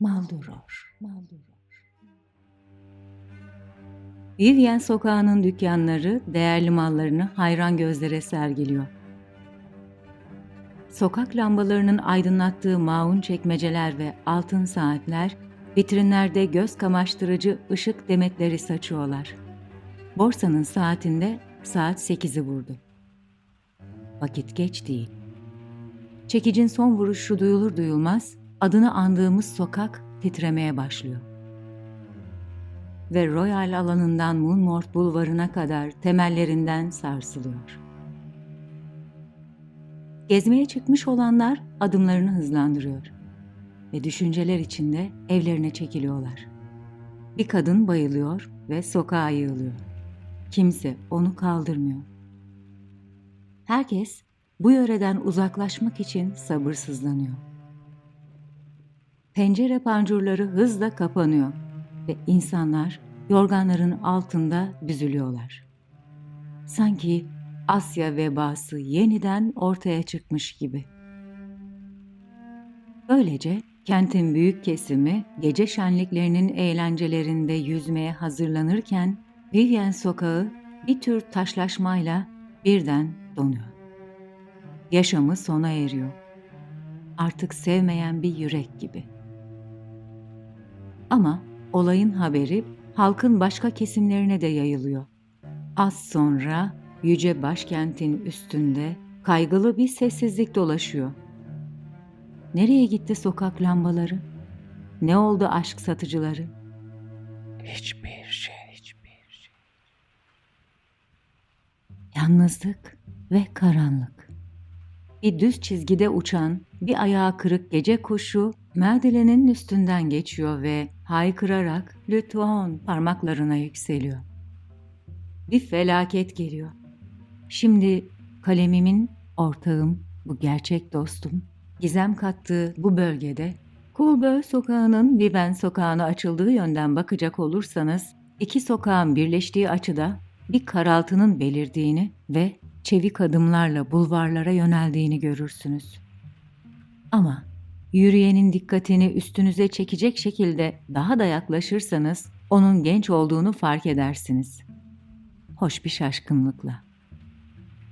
Maldoror. Maldoror. Vivien sokağının dükkanları değerli mallarını hayran gözlere sergiliyor. Sokak lambalarının aydınlattığı maun çekmeceler ve altın saatler vitrinlerde göz kamaştırıcı ışık demetleri saçıyorlar. Borsanın saatinde saat 8'i vurdu. Vakit geç değil. Çekicin son vuruşu duyulur duyulmaz adını andığımız sokak titremeye başlıyor. Ve Royal alanından Moonmort bulvarına kadar temellerinden sarsılıyor. Gezmeye çıkmış olanlar adımlarını hızlandırıyor ve düşünceler içinde evlerine çekiliyorlar. Bir kadın bayılıyor ve sokağa yığılıyor. Kimse onu kaldırmıyor. Herkes bu yöreden uzaklaşmak için sabırsızlanıyor. Pencere pancurları hızla kapanıyor ve insanlar yorganların altında büzülüyorlar. Sanki Asya vebası yeniden ortaya çıkmış gibi. Böylece kentin büyük kesimi gece şenliklerinin eğlencelerinde yüzmeye hazırlanırken Vivien sokağı bir tür taşlaşmayla birden donuyor. Yaşamı sona eriyor. Artık sevmeyen bir yürek gibi. Ama olayın haberi halkın başka kesimlerine de yayılıyor. Az sonra yüce başkentin üstünde kaygılı bir sessizlik dolaşıyor. Nereye gitti sokak lambaları? Ne oldu aşk satıcıları? Hiçbir şey, hiçbir şey. Yalnızlık ve karanlık. Bir düz çizgide uçan, bir ayağı kırık gece kuşu Merdelenin üstünden geçiyor ve haykırarak lütfen parmaklarına yükseliyor. Bir felaket geliyor. Şimdi kalemimin ortağım, bu gerçek dostum, gizem kattığı bu bölgede Kulbö sokağının Viven sokağına açıldığı yönden bakacak olursanız iki sokağın birleştiği açıda bir karaltının belirdiğini ve çevik adımlarla bulvarlara yöneldiğini görürsünüz. Ama yürüyenin dikkatini üstünüze çekecek şekilde daha da yaklaşırsanız onun genç olduğunu fark edersiniz. Hoş bir şaşkınlıkla.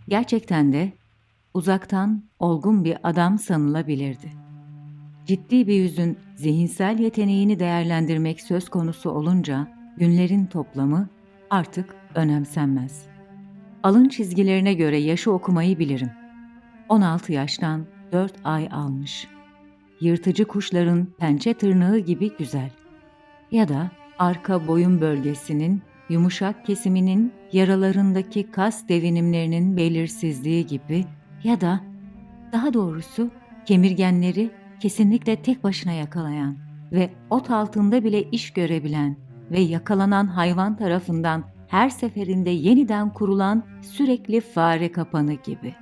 Gerçekten de uzaktan olgun bir adam sanılabilirdi. Ciddi bir yüzün zihinsel yeteneğini değerlendirmek söz konusu olunca günlerin toplamı artık önemsenmez. Alın çizgilerine göre yaşı okumayı bilirim. 16 yaştan 4 ay almış. Yırtıcı kuşların pençe tırnağı gibi güzel. Ya da arka boyun bölgesinin yumuşak kesiminin yaralarındaki kas devinimlerinin belirsizliği gibi ya da daha doğrusu kemirgenleri kesinlikle tek başına yakalayan ve ot altında bile iş görebilen ve yakalanan hayvan tarafından her seferinde yeniden kurulan sürekli fare kapanı gibi.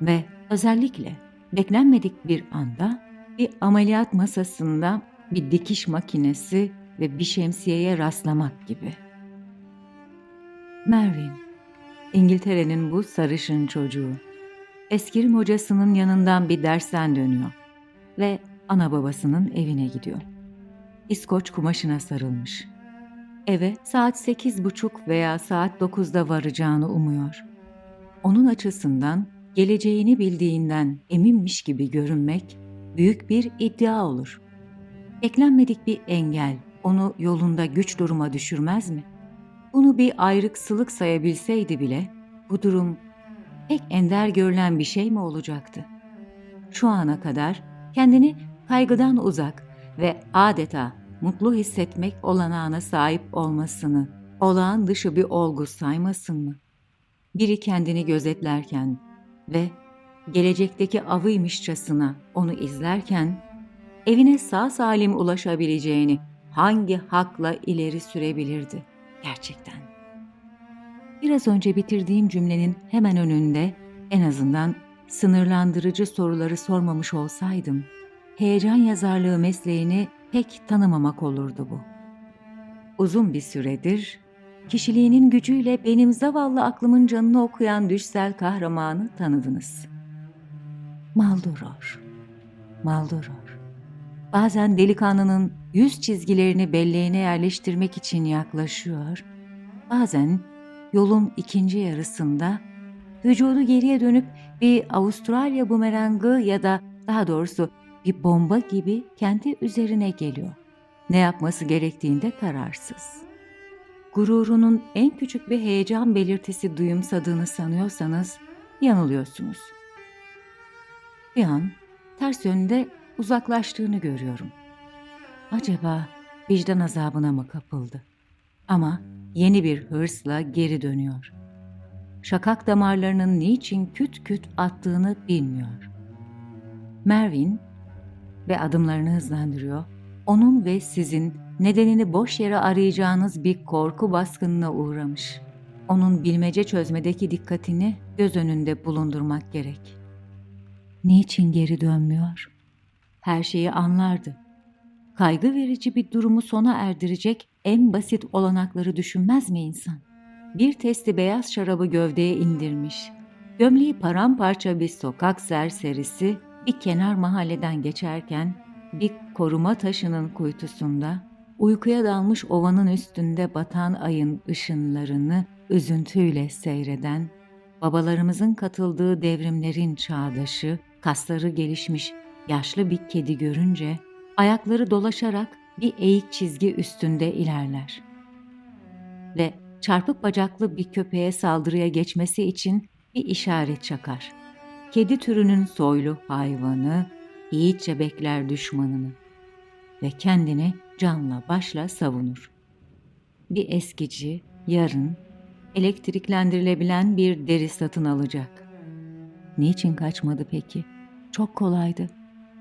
Ve özellikle beklenmedik bir anda bir ameliyat masasında bir dikiş makinesi ve bir şemsiyeye rastlamak gibi. Mervin, İngiltere'nin bu sarışın çocuğu. Eskirim hocasının yanından bir dersten dönüyor ve ana babasının evine gidiyor. İskoç kumaşına sarılmış. Eve saat sekiz buçuk veya saat dokuzda varacağını umuyor. Onun açısından geleceğini bildiğinden eminmiş gibi görünmek büyük bir iddia olur. Beklenmedik bir engel onu yolunda güç duruma düşürmez mi? Bunu bir ayrıksılık sayabilseydi bile bu durum pek ender görülen bir şey mi olacaktı? Şu ana kadar kendini kaygıdan uzak ve adeta mutlu hissetmek olanağına sahip olmasını olağan dışı bir olgu saymasın mı? Biri kendini gözetlerken ve gelecekteki avıymışçasına onu izlerken evine sağ salim ulaşabileceğini hangi hakla ileri sürebilirdi gerçekten? Biraz önce bitirdiğim cümlenin hemen önünde en azından sınırlandırıcı soruları sormamış olsaydım, heyecan yazarlığı mesleğini pek tanımamak olurdu bu. Uzun bir süredir kişiliğinin gücüyle benim zavallı aklımın canını okuyan düşsel kahramanı tanıdınız. Maldoror, Maldoror. bazen delikanlının yüz çizgilerini belleğine yerleştirmek için yaklaşıyor, bazen yolun ikinci yarısında vücudu geriye dönüp bir Avustralya bumerangı ya da daha doğrusu bir bomba gibi kendi üzerine geliyor. Ne yapması gerektiğinde kararsız. Gururunun en küçük bir heyecan belirtisi duyumsadığını sanıyorsanız yanılıyorsunuz. Bir an ters yönde uzaklaştığını görüyorum. Acaba vicdan azabına mı kapıldı? Ama yeni bir hırsla geri dönüyor. Şakak damarlarının niçin küt küt attığını bilmiyor. Mervin ve adımlarını hızlandırıyor. Onun ve sizin nedenini boş yere arayacağınız bir korku baskınına uğramış. Onun bilmece çözmedeki dikkatini göz önünde bulundurmak gerek. Niçin geri dönmüyor? Her şeyi anlardı. Kaygı verici bir durumu sona erdirecek en basit olanakları düşünmez mi insan? Bir testi beyaz şarabı gövdeye indirmiş. Gömleği paramparça bir sokak serserisi bir kenar mahalleden geçerken bir koruma taşının kuytusunda uykuya dalmış ovanın üstünde batan ayın ışınlarını üzüntüyle seyreden, babalarımızın katıldığı devrimlerin çağdaşı, kasları gelişmiş yaşlı bir kedi görünce ayakları dolaşarak bir eğik çizgi üstünde ilerler. Ve çarpık bacaklı bir köpeğe saldırıya geçmesi için bir işaret çakar. Kedi türünün soylu hayvanı yiğitçe bekler düşmanını ve kendini canla başla savunur. Bir eskici yarın elektriklendirilebilen bir deri satın alacak. Niçin kaçmadı peki? Çok kolaydı.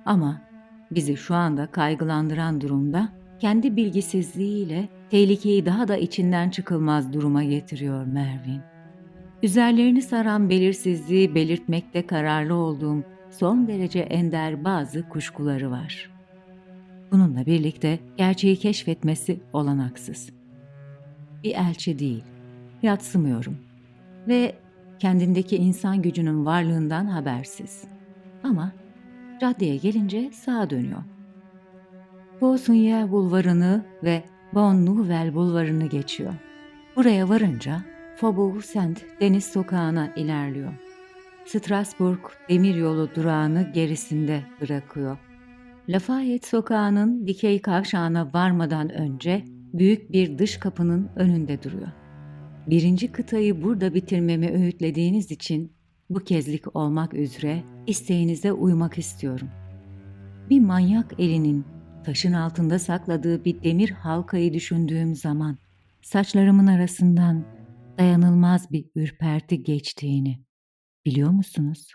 Ama bizi şu anda kaygılandıran durumda kendi bilgisizliğiyle tehlikeyi daha da içinden çıkılmaz duruma getiriyor Mervin. Üzerlerini saran belirsizliği belirtmekte kararlı olduğum son derece ender bazı kuşkuları var. Bununla birlikte gerçeği keşfetmesi olanaksız. Bir elçi değil, yatsımıyorum ve kendindeki insan gücünün varlığından habersiz. Ama caddeye gelince sağa dönüyor. Bosunye bulvarını ve Bon Nouvel bulvarını geçiyor. Buraya varınca Faubourg Saint deniz sokağına ilerliyor. Strasbourg demiryolu durağını gerisinde bırakıyor. Lafayette sokağının dikey kavşağına varmadan önce büyük bir dış kapının önünde duruyor. Birinci kıtayı burada bitirmemi öğütlediğiniz için bu kezlik olmak üzere isteğinize uymak istiyorum. Bir manyak elinin taşın altında sakladığı bir demir halkayı düşündüğüm zaman saçlarımın arasından dayanılmaz bir ürperti geçtiğini biliyor musunuz?